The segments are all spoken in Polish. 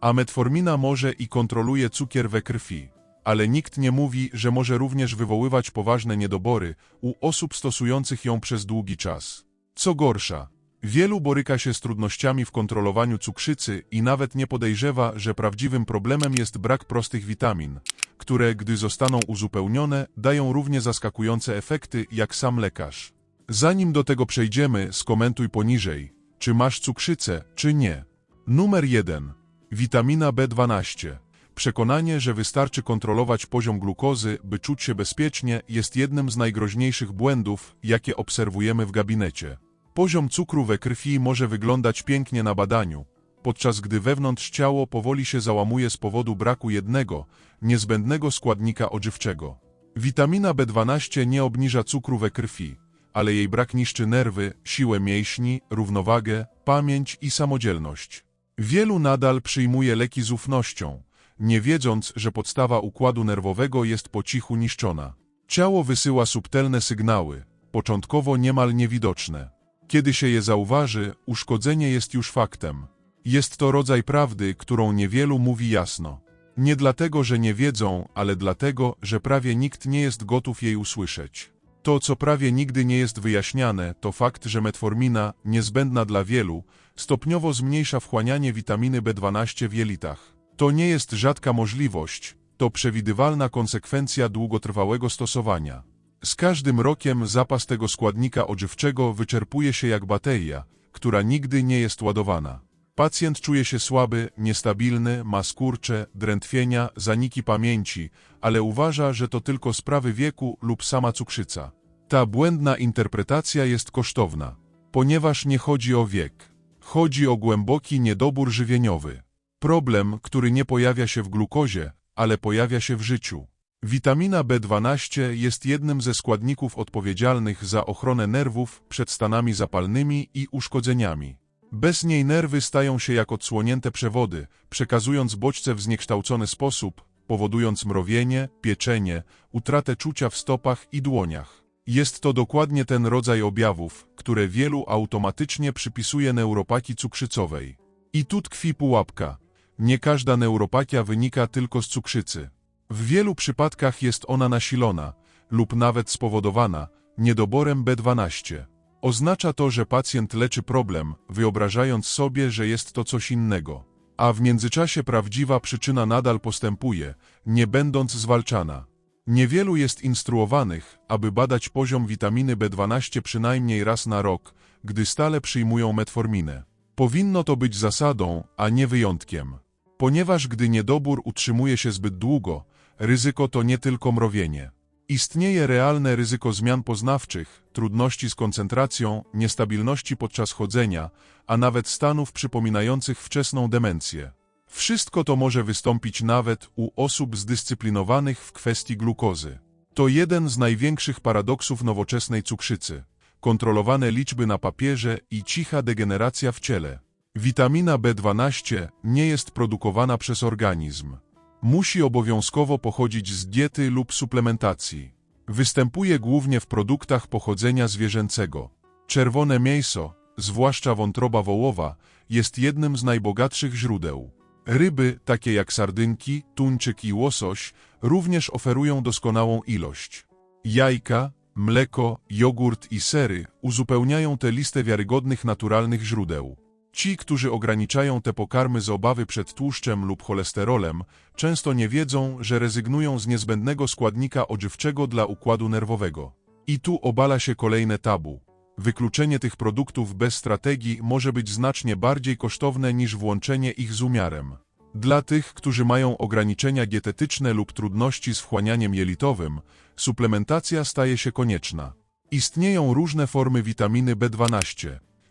A metformina może i kontroluje cukier we krwi. Ale nikt nie mówi, że może również wywoływać poważne niedobory u osób stosujących ją przez długi czas. Co gorsza, wielu boryka się z trudnościami w kontrolowaniu cukrzycy i nawet nie podejrzewa, że prawdziwym problemem jest brak prostych witamin, które, gdy zostaną uzupełnione, dają równie zaskakujące efekty jak sam lekarz. Zanim do tego przejdziemy, skomentuj poniżej, czy masz cukrzycę, czy nie. Numer 1. Witamina B12. Przekonanie, że wystarczy kontrolować poziom glukozy, by czuć się bezpiecznie, jest jednym z najgroźniejszych błędów, jakie obserwujemy w gabinecie. Poziom cukru we krwi może wyglądać pięknie na badaniu, podczas gdy wewnątrz ciało powoli się załamuje z powodu braku jednego, niezbędnego składnika odżywczego. Witamina B12 nie obniża cukru we krwi, ale jej brak niszczy nerwy, siłę mięśni, równowagę, pamięć i samodzielność. Wielu nadal przyjmuje leki z ufnością, nie wiedząc, że podstawa układu nerwowego jest po cichu niszczona. Ciało wysyła subtelne sygnały, początkowo niemal niewidoczne. Kiedy się je zauważy, uszkodzenie jest już faktem. Jest to rodzaj prawdy, którą niewielu mówi jasno. Nie dlatego, że nie wiedzą, ale dlatego, że prawie nikt nie jest gotów jej usłyszeć. To, co prawie nigdy nie jest wyjaśniane, to fakt, że metformina, niezbędna dla wielu, stopniowo zmniejsza wchłanianie witaminy B12 w jelitach. To nie jest rzadka możliwość, to przewidywalna konsekwencja długotrwałego stosowania. Z każdym rokiem zapas tego składnika odżywczego wyczerpuje się jak bateria, która nigdy nie jest ładowana. Pacjent czuje się słaby, niestabilny, ma skurcze, drętwienia, zaniki pamięci, ale uważa, że to tylko sprawy wieku lub sama cukrzyca. Ta błędna interpretacja jest kosztowna, ponieważ nie chodzi o wiek. Chodzi o głęboki niedobór żywieniowy. Problem, który nie pojawia się w glukozie, ale pojawia się w życiu. Witamina B12 jest jednym ze składników odpowiedzialnych za ochronę nerwów przed stanami zapalnymi i uszkodzeniami. Bez niej nerwy stają się jak odsłonięte przewody, przekazując bodźce w zniekształcony sposób, powodując mrowienie, pieczenie, utratę czucia w stopach i dłoniach. Jest to dokładnie ten rodzaj objawów, które wielu automatycznie przypisuje neuropatii cukrzycowej. I tu tkwi pułapka. Nie każda neuropatia wynika tylko z cukrzycy. W wielu przypadkach jest ona nasilona lub nawet spowodowana niedoborem B12. Oznacza to, że pacjent leczy problem, wyobrażając sobie, że jest to coś innego. A w międzyczasie prawdziwa przyczyna nadal postępuje, nie będąc zwalczana. Niewielu jest instruowanych, aby badać poziom witaminy B12 przynajmniej raz na rok, gdy stale przyjmują metforminę. Powinno to być zasadą, a nie wyjątkiem. Ponieważ gdy niedobór utrzymuje się zbyt długo, ryzyko to nie tylko mrowienie. Istnieje realne ryzyko zmian poznawczych, trudności z koncentracją, niestabilności podczas chodzenia, a nawet stanów przypominających wczesną demencję. Wszystko to może wystąpić nawet u osób zdyscyplinowanych w kwestii glukozy. To jeden z największych paradoksów nowoczesnej cukrzycy. Kontrolowane liczby na papierze i cicha degeneracja w ciele. Witamina B12 nie jest produkowana przez organizm. Musi obowiązkowo pochodzić z diety lub suplementacji. Występuje głównie w produktach pochodzenia zwierzęcego. Czerwone mięso, zwłaszcza wątroba wołowa, jest jednym z najbogatszych źródeł. Ryby, takie jak sardynki, tuńczyk i łosoś, również oferują doskonałą ilość. Jajka, mleko, jogurt i sery uzupełniają tę listę wiarygodnych naturalnych źródeł. Ci, którzy ograniczają te pokarmy z obawy przed tłuszczem lub cholesterolem, często nie wiedzą, że rezygnują z niezbędnego składnika odżywczego dla układu nerwowego. I tu obala się kolejne tabu. Wykluczenie tych produktów bez strategii może być znacznie bardziej kosztowne niż włączenie ich z umiarem. Dla tych, którzy mają ograniczenia dietetyczne lub trudności z wchłanianiem jelitowym, suplementacja staje się konieczna. Istnieją różne formy witaminy B12,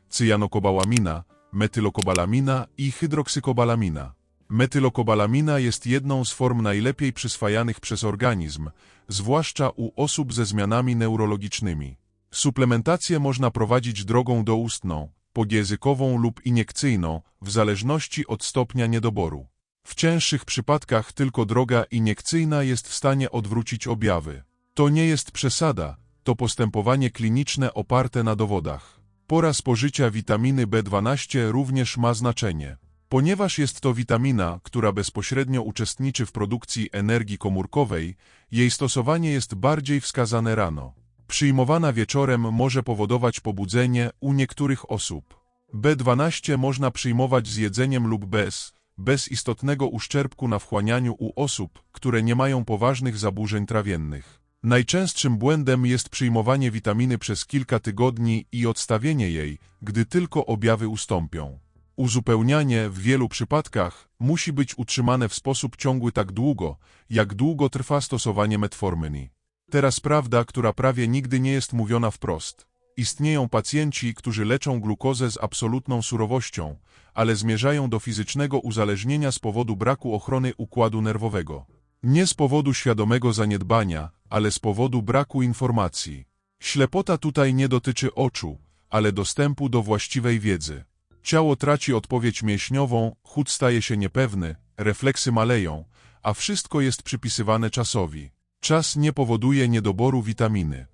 cyjanokobalamina, metylokobalamina i hydroksykobalamina. Metylokobalamina jest jedną z form najlepiej przyswajanych przez organizm, zwłaszcza u osób ze zmianami neurologicznymi. Suplementację można prowadzić drogą doustną, podjęzykową lub iniekcyjną, w zależności od stopnia niedoboru. W cięższych przypadkach tylko droga iniekcyjna jest w stanie odwrócić objawy. To nie jest przesada, to postępowanie kliniczne oparte na dowodach. Pora spożycia witaminy B12 również ma znaczenie. Ponieważ jest to witamina, która bezpośrednio uczestniczy w produkcji energii komórkowej, jej stosowanie jest bardziej wskazane rano. Przyjmowana wieczorem może powodować pobudzenie u niektórych osób. B12 można przyjmować z jedzeniem lub bez, bez istotnego uszczerbku na wchłanianiu u osób, które nie mają poważnych zaburzeń trawiennych. Najczęstszym błędem jest przyjmowanie witaminy przez kilka tygodni i odstawienie jej, gdy tylko objawy ustąpią. Uzupełnianie w wielu przypadkach musi być utrzymane w sposób ciągły tak długo, jak długo trwa stosowanie metformyni. Teraz prawda, która prawie nigdy nie jest mówiona wprost. Istnieją pacjenci, którzy leczą glukozę z absolutną surowością, ale zmierzają do fizycznego uzależnienia z powodu braku ochrony układu nerwowego. Nie z powodu świadomego zaniedbania, ale z powodu braku informacji. Ślepota tutaj nie dotyczy oczu, ale dostępu do właściwej wiedzy. Ciało traci odpowiedź mięśniową, chód staje się niepewny, refleksy maleją, a wszystko jest przypisywane czasowi. Czas nie powoduje niedoboru witaminy.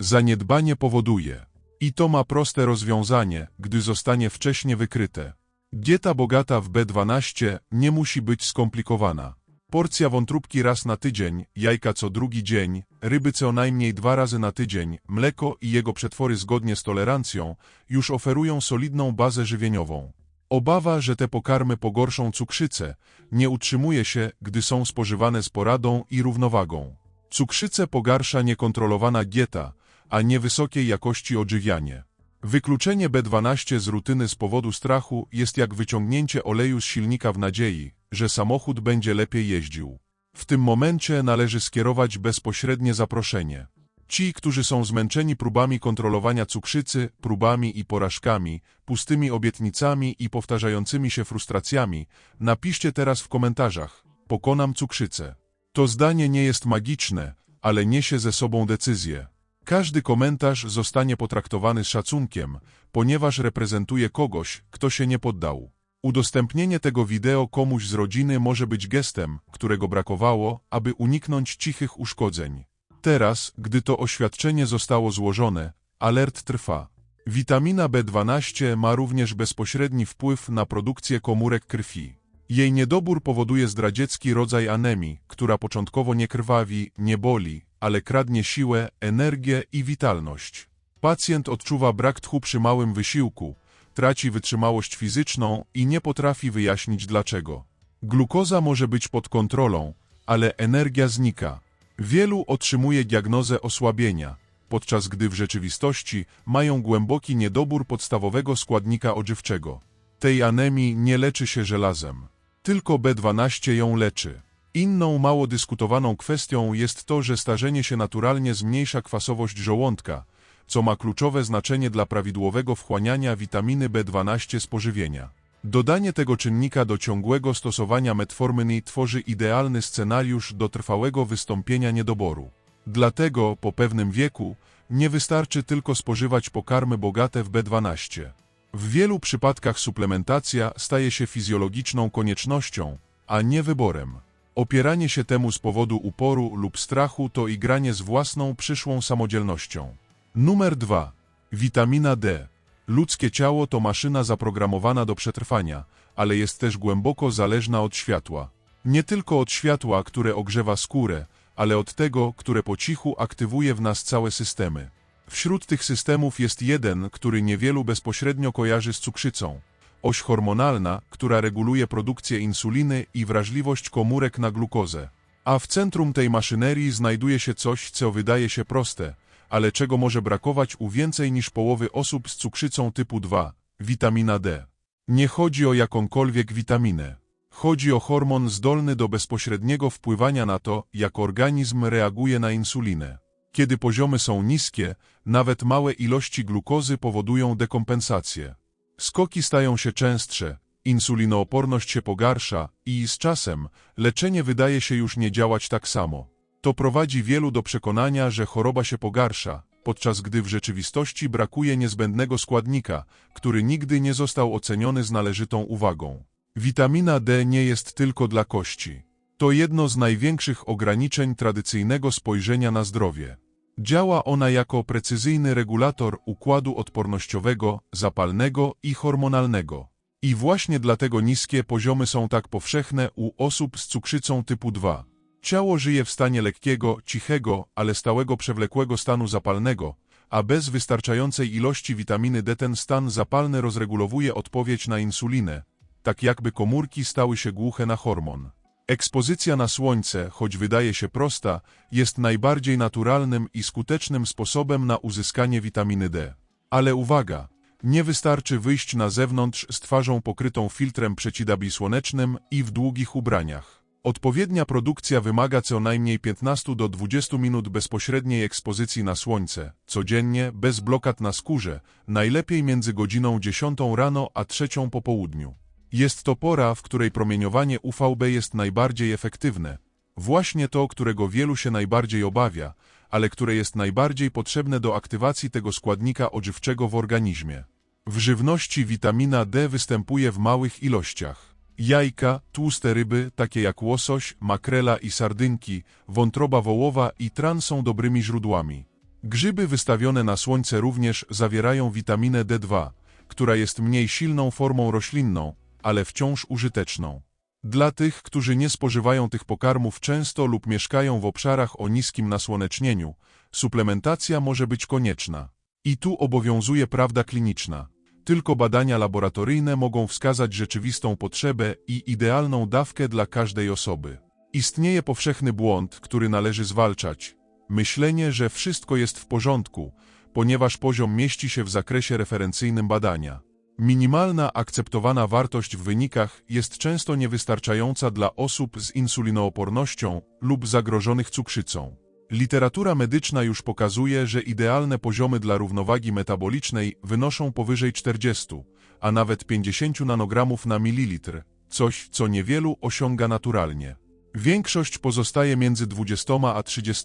Zaniedbanie powoduje. I to ma proste rozwiązanie, gdy zostanie wcześnie wykryte. Dieta bogata w B12 nie musi być skomplikowana. Porcja wątróbki raz na tydzień, jajka co drugi dzień, ryby co najmniej dwa razy na tydzień, mleko i jego przetwory zgodnie z tolerancją już oferują solidną bazę żywieniową. Obawa, że te pokarmy pogorszą cukrzycę, nie utrzymuje się, gdy są spożywane z poradą i równowagą. Cukrzycę pogarsza niekontrolowana dieta, a nie wysokiej jakości odżywianie. Wykluczenie B12 z rutyny z powodu strachu jest jak wyciągnięcie oleju z silnika w nadziei, że samochód będzie lepiej jeździł. W tym momencie należy skierować bezpośrednie zaproszenie. Ci, którzy są zmęczeni próbami kontrolowania cukrzycy, próbami i porażkami, pustymi obietnicami i powtarzającymi się frustracjami, napiszcie teraz w komentarzach: Pokonam cukrzycę. To zdanie nie jest magiczne, ale niesie ze sobą decyzję. Każdy komentarz zostanie potraktowany z szacunkiem, ponieważ reprezentuje kogoś, kto się nie poddał. Udostępnienie tego wideo komuś z rodziny może być gestem, którego brakowało, aby uniknąć cichych uszkodzeń. Teraz, gdy to oświadczenie zostało złożone, alert trwa. Witamina B12 ma również bezpośredni wpływ na produkcję komórek krwi. Jej niedobór powoduje zdradziecki rodzaj anemii, która początkowo nie krwawi, nie boli, ale kradnie siłę, energię i witalność. Pacjent odczuwa brak tchu przy małym wysiłku, traci wytrzymałość fizyczną i nie potrafi wyjaśnić dlaczego. Glukoza może być pod kontrolą, ale energia znika. Wielu otrzymuje diagnozę osłabienia, podczas gdy w rzeczywistości mają głęboki niedobór podstawowego składnika odżywczego. Tej anemii nie leczy się żelazem. Tylko B12 ją leczy. Inną mało dyskutowaną kwestią jest to, że starzenie się naturalnie zmniejsza kwasowość żołądka, co ma kluczowe znaczenie dla prawidłowego wchłaniania witaminy B12 z pożywienia. Dodanie tego czynnika do ciągłego stosowania metformyny tworzy idealny scenariusz do trwałego wystąpienia niedoboru. Dlatego, po pewnym wieku, nie wystarczy tylko spożywać pokarmy bogate w B12. W wielu przypadkach suplementacja staje się fizjologiczną koniecznością, a nie wyborem. Opieranie się temu z powodu uporu lub strachu to igranie z własną przyszłą samodzielnością. Numer 2. Witamina D. Ludzkie ciało to maszyna zaprogramowana do przetrwania, ale jest też głęboko zależna od światła. Nie tylko od światła, które ogrzewa skórę, ale od tego, które po cichu aktywuje w nas całe systemy. Wśród tych systemów jest jeden, który niewielu bezpośrednio kojarzy z cukrzycą. Oś hormonalna, która reguluje produkcję insuliny i wrażliwość komórek na glukozę. A w centrum tej maszynerii znajduje się coś, co wydaje się proste, ale czego może brakować u więcej niż połowy osób z cukrzycą typu 2 witamina D. Nie chodzi o jakąkolwiek witaminę. Chodzi o hormon zdolny do bezpośredniego wpływania na to, jak organizm reaguje na insulinę. Kiedy poziomy są niskie, nawet małe ilości glukozy powodują dekompensację. Skoki stają się częstsze, insulinooporność się pogarsza i z czasem leczenie wydaje się już nie działać tak samo. To prowadzi wielu do przekonania, że choroba się pogarsza, podczas gdy w rzeczywistości brakuje niezbędnego składnika, który nigdy nie został oceniony z należytą uwagą. Witamina D nie jest tylko dla kości. To jedno z największych ograniczeń tradycyjnego spojrzenia na zdrowie. Działa ona jako precyzyjny regulator układu odpornościowego, zapalnego i hormonalnego. I właśnie dlatego niskie poziomy są tak powszechne u osób z cukrzycą typu 2. Ciało żyje w stanie lekkiego, cichego, ale stałego przewlekłego stanu zapalnego, a bez wystarczającej ilości witaminy D ten stan zapalny rozregulowuje odpowiedź na insulinę, tak jakby komórki stały się głuche na hormon. Ekspozycja na słońce, choć wydaje się prosta, jest najbardziej naturalnym i skutecznym sposobem na uzyskanie witaminy D. Ale uwaga! Nie wystarczy wyjść na zewnątrz z twarzą pokrytą filtrem przeciwsłonecznym i w długich ubraniach. Odpowiednia produkcja wymaga co najmniej 15 do 20 minut bezpośredniej ekspozycji na słońce, codziennie, bez blokad na skórze, najlepiej między godziną 10 rano a 3 po południu. Jest to pora, w której promieniowanie UVB jest najbardziej efektywne. Właśnie to, którego wielu się najbardziej obawia, ale które jest najbardziej potrzebne do aktywacji tego składnika odżywczego w organizmie. W żywności witamina D występuje w małych ilościach. Jajka, tłuste ryby, takie jak łosoś, makrela i sardynki, wątroba wołowa i tran są dobrymi źródłami. Grzyby wystawione na słońce również zawierają witaminę D2, która jest mniej silną formą roślinną, ale wciąż użyteczną. Dla tych, którzy nie spożywają tych pokarmów często lub mieszkają w obszarach o niskim nasłonecznieniu, suplementacja może być konieczna. I tu obowiązuje prawda kliniczna. Tylko badania laboratoryjne mogą wskazać rzeczywistą potrzebę i idealną dawkę dla każdej osoby. Istnieje powszechny błąd, który należy zwalczać. Myślenie, że wszystko jest w porządku, ponieważ poziom mieści się w zakresie referencyjnym badania. Minimalna akceptowana wartość w wynikach jest często niewystarczająca dla osób z insulinoopornością lub zagrożonych cukrzycą. Literatura medyczna już pokazuje, że idealne poziomy dla równowagi metabolicznej wynoszą powyżej 40, a nawet 50 nanogramów na mililitr, coś, co niewielu osiąga naturalnie. Większość pozostaje między 20 a 30,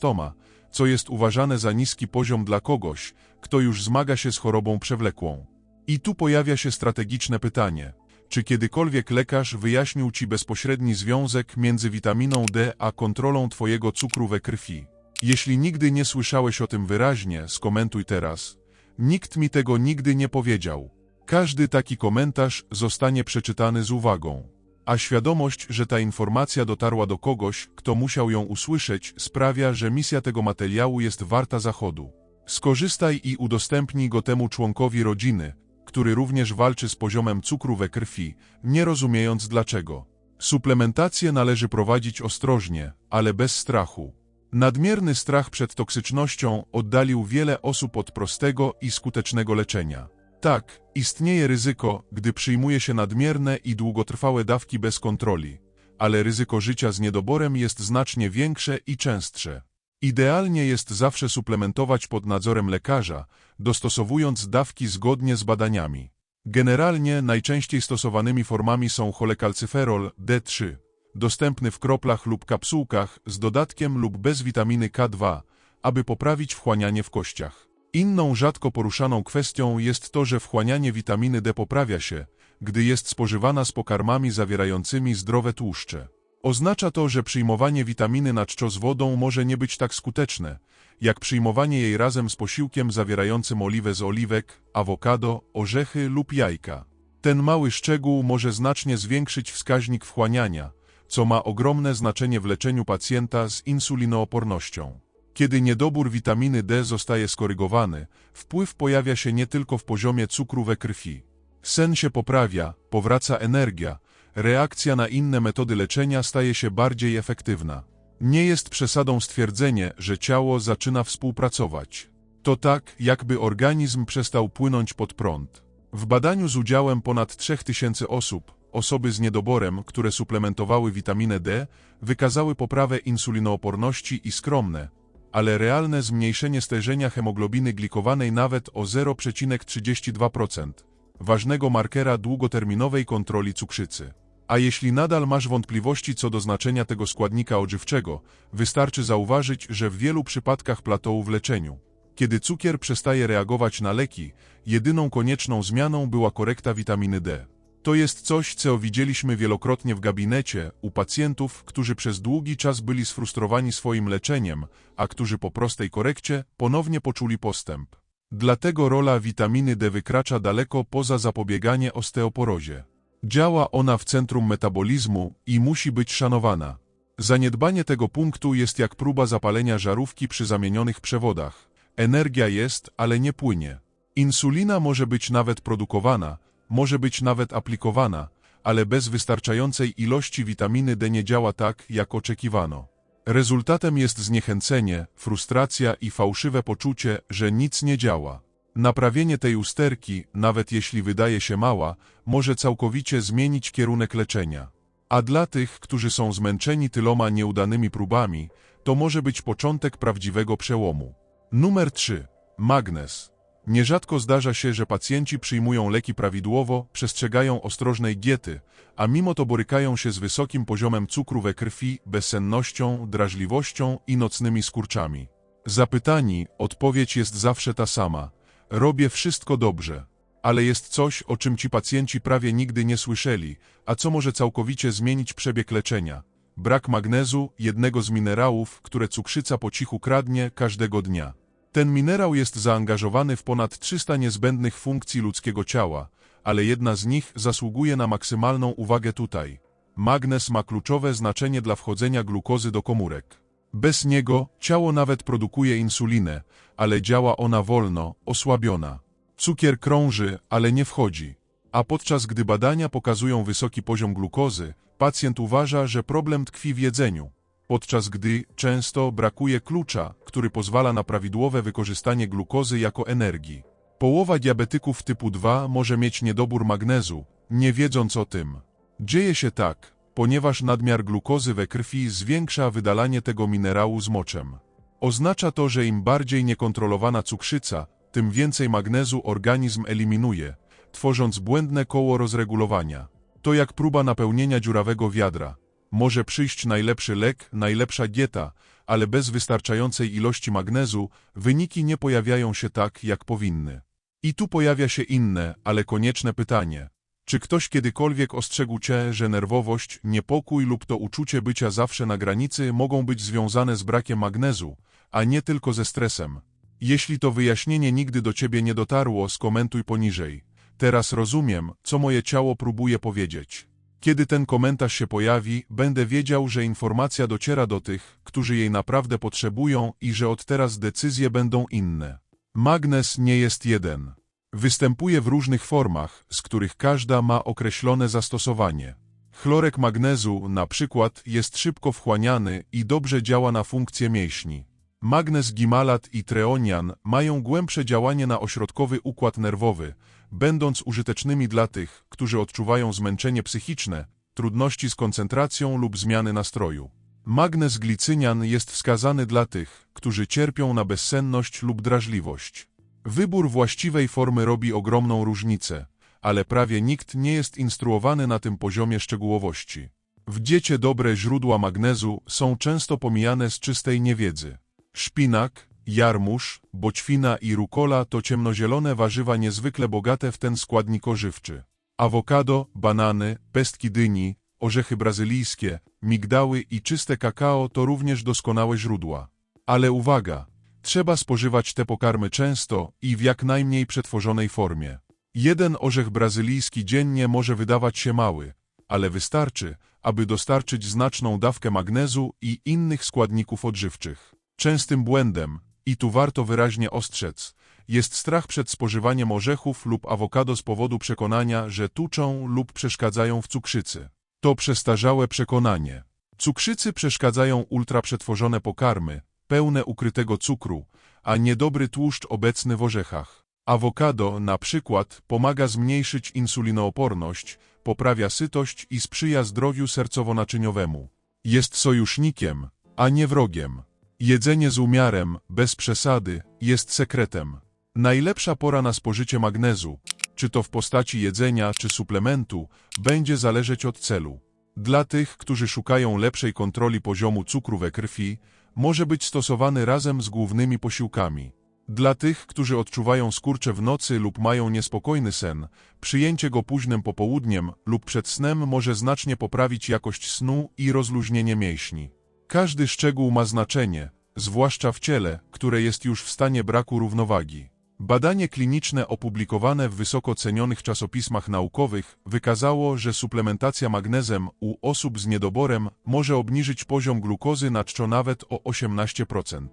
co jest uważane za niski poziom dla kogoś, kto już zmaga się z chorobą przewlekłą. I tu pojawia się strategiczne pytanie. Czy kiedykolwiek lekarz wyjaśnił Ci bezpośredni związek między witaminą D a kontrolą Twojego cukru we krwi? Jeśli nigdy nie słyszałeś o tym wyraźnie, skomentuj teraz. Nikt mi tego nigdy nie powiedział. Każdy taki komentarz zostanie przeczytany z uwagą. A świadomość, że ta informacja dotarła do kogoś, kto musiał ją usłyszeć, sprawia, że misja tego materiału jest warta zachodu. Skorzystaj i udostępnij go temu członkowi rodziny, który również walczy z poziomem cukru we krwi, nie rozumiejąc dlaczego. Suplementację należy prowadzić ostrożnie, ale bez strachu. Nadmierny strach przed toksycznością oddalił wiele osób od prostego i skutecznego leczenia. Tak, istnieje ryzyko, gdy przyjmuje się nadmierne i długotrwałe dawki bez kontroli, ale ryzyko życia z niedoborem jest znacznie większe i częstsze. Idealnie jest zawsze suplementować pod nadzorem lekarza, dostosowując dawki zgodnie z badaniami. Generalnie najczęściej stosowanymi formami są cholekalcyferol D3, dostępny w kroplach lub kapsułkach z dodatkiem lub bez witaminy K2, aby poprawić wchłanianie w kościach. Inną rzadko poruszaną kwestią jest to, że wchłanianie witaminy D poprawia się, gdy jest spożywana z pokarmami zawierającymi zdrowe tłuszcze. Oznacza to, że przyjmowanie witaminy na czczo z wodą może nie być tak skuteczne, jak przyjmowanie jej razem z posiłkiem zawierającym oliwę z oliwek, awokado, orzechy lub jajka. Ten mały szczegół może znacznie zwiększyć wskaźnik wchłaniania, co ma ogromne znaczenie w leczeniu pacjenta z insulinoopornością. Kiedy niedobór witaminy D zostaje skorygowany, wpływ pojawia się nie tylko w poziomie cukru we krwi. Sen się poprawia, powraca energia, reakcja na inne metody leczenia staje się bardziej efektywna. Nie jest przesadą stwierdzenie, że ciało zaczyna współpracować. To tak, jakby organizm przestał płynąć pod prąd. W badaniu z udziałem ponad 3000 osób, osoby z niedoborem, które suplementowały witaminę D, wykazały poprawę insulinooporności i skromne, ale realne zmniejszenie stężenia hemoglobiny glikowanej nawet o 0,32%, ważnego markera długoterminowej kontroli cukrzycy. A jeśli nadal masz wątpliwości co do znaczenia tego składnika odżywczego, wystarczy zauważyć, że w wielu przypadkach platołu w leczeniu, kiedy cukier przestaje reagować na leki, jedyną konieczną zmianą była korekta witaminy D. To jest coś, co widzieliśmy wielokrotnie w gabinecie u pacjentów, którzy przez długi czas byli sfrustrowani swoim leczeniem, a którzy po prostej korekcie ponownie poczuli postęp. Dlatego rola witaminy D wykracza daleko poza zapobieganie osteoporozie. Działa ona w centrum metabolizmu i musi być szanowana. Zaniedbanie tego punktu jest jak próba zapalenia żarówki przy zamienionych przewodach. Energia jest, ale nie płynie. Insulina może być nawet produkowana, może być nawet aplikowana, ale bez wystarczającej ilości witaminy D nie działa tak, jak oczekiwano. Rezultatem jest zniechęcenie, frustracja i fałszywe poczucie, że nic nie działa. Naprawienie tej usterki, nawet jeśli wydaje się mała, może całkowicie zmienić kierunek leczenia. A dla tych, którzy są zmęczeni tyloma nieudanymi próbami, to może być początek prawdziwego przełomu. Numer 3. Magnez. Nierzadko zdarza się, że pacjenci przyjmują leki prawidłowo, przestrzegają ostrożnej diety, a mimo to borykają się z wysokim poziomem cukru we krwi, bezsennością, drażliwością i nocnymi skurczami. Zapytani, odpowiedź jest zawsze ta sama. Robię wszystko dobrze. Ale jest coś, o czym ci pacjenci prawie nigdy nie słyszeli, a co może całkowicie zmienić przebieg leczenia. Brak magnezu, jednego z minerałów, które cukrzyca po cichu kradnie każdego dnia. Ten minerał jest zaangażowany w ponad 300 niezbędnych funkcji ludzkiego ciała, ale jedna z nich zasługuje na maksymalną uwagę tutaj. Magnez ma kluczowe znaczenie dla wchodzenia glukozy do komórek. Bez niego ciało nawet produkuje insulinę, ale działa ona wolno, osłabiona. Cukier krąży, ale nie wchodzi. A podczas gdy badania pokazują wysoki poziom glukozy, pacjent uważa, że problem tkwi w jedzeniu podczas gdy często brakuje klucza, który pozwala na prawidłowe wykorzystanie glukozy jako energii. Połowa diabetyków typu 2 może mieć niedobór magnezu, nie wiedząc o tym. Dzieje się tak, ponieważ nadmiar glukozy we krwi zwiększa wydalanie tego minerału z moczem. Oznacza to, że im bardziej niekontrolowana cukrzyca, tym więcej magnezu organizm eliminuje, tworząc błędne koło rozregulowania. To jak próba napełnienia dziurawego wiadra. Może przyjść najlepszy lek, najlepsza dieta, ale bez wystarczającej ilości magnezu wyniki nie pojawiają się tak, jak powinny. I tu pojawia się inne, ale konieczne pytanie. Czy ktoś kiedykolwiek ostrzegł Cię, że nerwowość, niepokój lub to uczucie bycia zawsze na granicy mogą być związane z brakiem magnezu, a nie tylko ze stresem? Jeśli to wyjaśnienie nigdy do Ciebie nie dotarło, skomentuj poniżej. Teraz rozumiem, co moje ciało próbuje powiedzieć. Kiedy ten komentarz się pojawi, będę wiedział, że informacja dociera do tych, którzy jej naprawdę potrzebują i że od teraz decyzje będą inne. Magnes nie jest jeden. Występuje w różnych formach, z których każda ma określone zastosowanie. Chlorek magnezu, na przykład, jest szybko wchłaniany i dobrze działa na funkcje mięśni. Magnez gimalat i treonian mają głębsze działanie na ośrodkowy układ nerwowy, będąc użytecznymi dla tych, którzy odczuwają zmęczenie psychiczne, trudności z koncentracją lub zmiany nastroju. Magnez glicynian jest wskazany dla tych, którzy cierpią na bezsenność lub drażliwość. Wybór właściwej formy robi ogromną różnicę, ale prawie nikt nie jest instruowany na tym poziomie szczegółowości. W diecie dobre źródła magnezu są często pomijane z czystej niewiedzy. Szpinak, jarmuż, boćwina i rukola to ciemnozielone warzywa niezwykle bogate w ten składnik ożywczy. Awokado, banany, pestki dyni, orzechy brazylijskie, migdały i czyste kakao to również doskonałe źródła. Ale uwaga, trzeba spożywać te pokarmy często i w jak najmniej przetworzonej formie. Jeden orzech brazylijski dziennie może wydawać się mały, ale wystarczy, aby dostarczyć znaczną dawkę magnezu i innych składników odżywczych. Częstym błędem, i tu warto wyraźnie ostrzec, jest strach przed spożywaniem orzechów lub awokado z powodu przekonania, że tuczą lub przeszkadzają w cukrzycy. To przestarzałe przekonanie. Cukrzycy przeszkadzają ultraprzetworzone pokarmy, pełne ukrytego cukru, a niedobry tłuszcz obecny w orzechach. Awokado, na przykład, pomaga zmniejszyć insulinooporność, poprawia sytość i sprzyja zdrowiu sercowo-naczyniowemu. Jest sojusznikiem, a nie wrogiem. Jedzenie z umiarem, bez przesady, jest sekretem. Najlepsza pora na spożycie magnezu, czy to w postaci jedzenia, czy suplementu, będzie zależeć od celu. Dla tych, którzy szukają lepszej kontroli poziomu cukru we krwi, może być stosowany razem z głównymi posiłkami. Dla tych, którzy odczuwają skurcze w nocy lub mają niespokojny sen, przyjęcie go późnym popołudniem lub przed snem może znacznie poprawić jakość snu i rozluźnienie mięśni. Każdy szczegół ma znaczenie, zwłaszcza w ciele, które jest już w stanie braku równowagi. Badanie kliniczne opublikowane w wysoko cenionych czasopismach naukowych wykazało, że suplementacja magnezem u osób z niedoborem może obniżyć poziom glukozy na czczo nawet o 18%.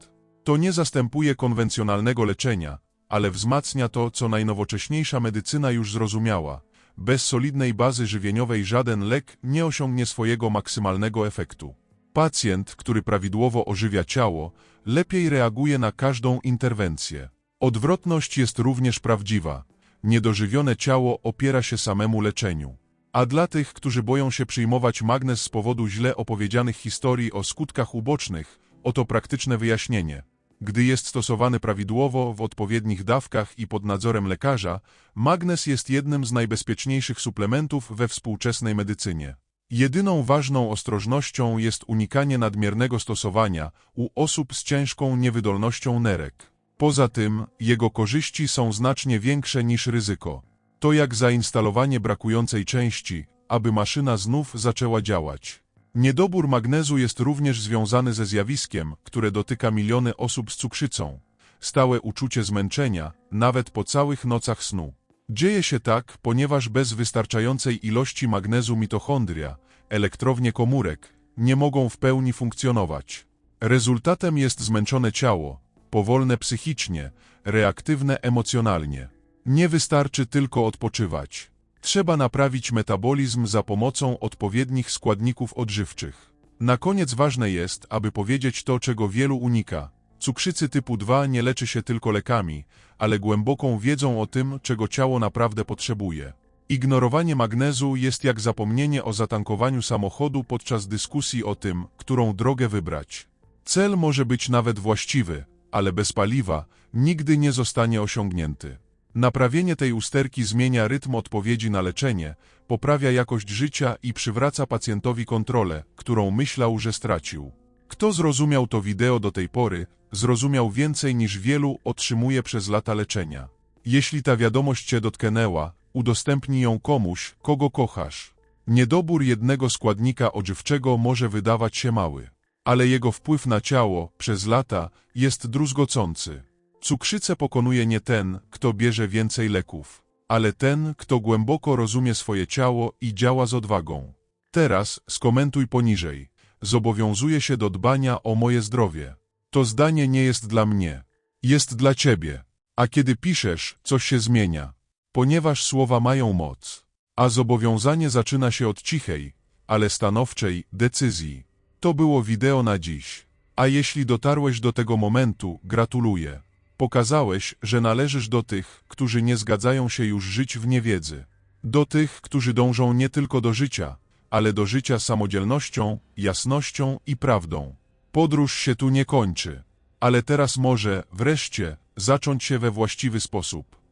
To nie zastępuje konwencjonalnego leczenia, ale wzmacnia to, co najnowocześniejsza medycyna już zrozumiała. Bez solidnej bazy żywieniowej żaden lek nie osiągnie swojego maksymalnego efektu. Pacjent, który prawidłowo ożywia ciało, lepiej reaguje na każdą interwencję. Odwrotność jest również prawdziwa. Niedożywione ciało opiera się samemu leczeniu. A dla tych, którzy boją się przyjmować magnez z powodu źle opowiedzianych historii o skutkach ubocznych, oto praktyczne wyjaśnienie. Gdy jest stosowany prawidłowo, w odpowiednich dawkach i pod nadzorem lekarza, magnez jest jednym z najbezpieczniejszych suplementów we współczesnej medycynie. Jedyną ważną ostrożnością jest unikanie nadmiernego stosowania u osób z ciężką niewydolnością nerek. Poza tym, jego korzyści są znacznie większe niż ryzyko. To jak zainstalowanie brakującej części, aby maszyna znów zaczęła działać. Niedobór magnezu jest również związany ze zjawiskiem, które dotyka miliony osób z cukrzycą. Stałe uczucie zmęczenia, nawet po całych nocach snu. Dzieje się tak, ponieważ bez wystarczającej ilości magnezu mitochondria, elektrownie komórek, nie mogą w pełni funkcjonować. Rezultatem jest zmęczone ciało, powolne psychicznie, reaktywne emocjonalnie. Nie wystarczy tylko odpoczywać. Trzeba naprawić metabolizm za pomocą odpowiednich składników odżywczych. Na koniec ważne jest, aby powiedzieć to, czego wielu unika. Cukrzycy typu 2 nie leczy się tylko lekami, ale głęboką wiedzą o tym, czego ciało naprawdę potrzebuje. Ignorowanie magnezu jest jak zapomnienie o zatankowaniu samochodu podczas dyskusji o tym, którą drogę wybrać. Cel może być nawet właściwy, ale bez paliwa nigdy nie zostanie osiągnięty. Naprawienie tej usterki zmienia rytm odpowiedzi na leczenie, poprawia jakość życia i przywraca pacjentowi kontrolę, którą myślał, że stracił. Kto zrozumiał to wideo do tej pory, zrozumiał więcej niż wielu otrzymuje przez lata leczenia. Jeśli ta wiadomość Cię dotknęła, udostępnij ją komuś, kogo kochasz. Niedobór jednego składnika odżywczego może wydawać się mały, ale jego wpływ na ciało, przez lata, jest druzgocący. Cukrzycę pokonuje nie ten, kto bierze więcej leków, ale ten, kto głęboko rozumie swoje ciało i działa z odwagą. Teraz skomentuj poniżej. Zobowiązuję się do dbania o moje zdrowie. To zdanie nie jest dla mnie. Jest dla ciebie. A kiedy piszesz, coś się zmienia. Ponieważ słowa mają moc. A zobowiązanie zaczyna się od cichej, ale stanowczej decyzji. To było wideo na dziś. A jeśli dotarłeś do tego momentu, gratuluję. Pokazałeś, że należysz do tych, którzy nie zgadzają się już żyć w niewiedzy. Do tych, którzy dążą nie tylko do życia, ale do życia samodzielnością, jasnością i prawdą. Podróż się tu nie kończy, ale teraz może, wreszcie, zacząć się we właściwy sposób.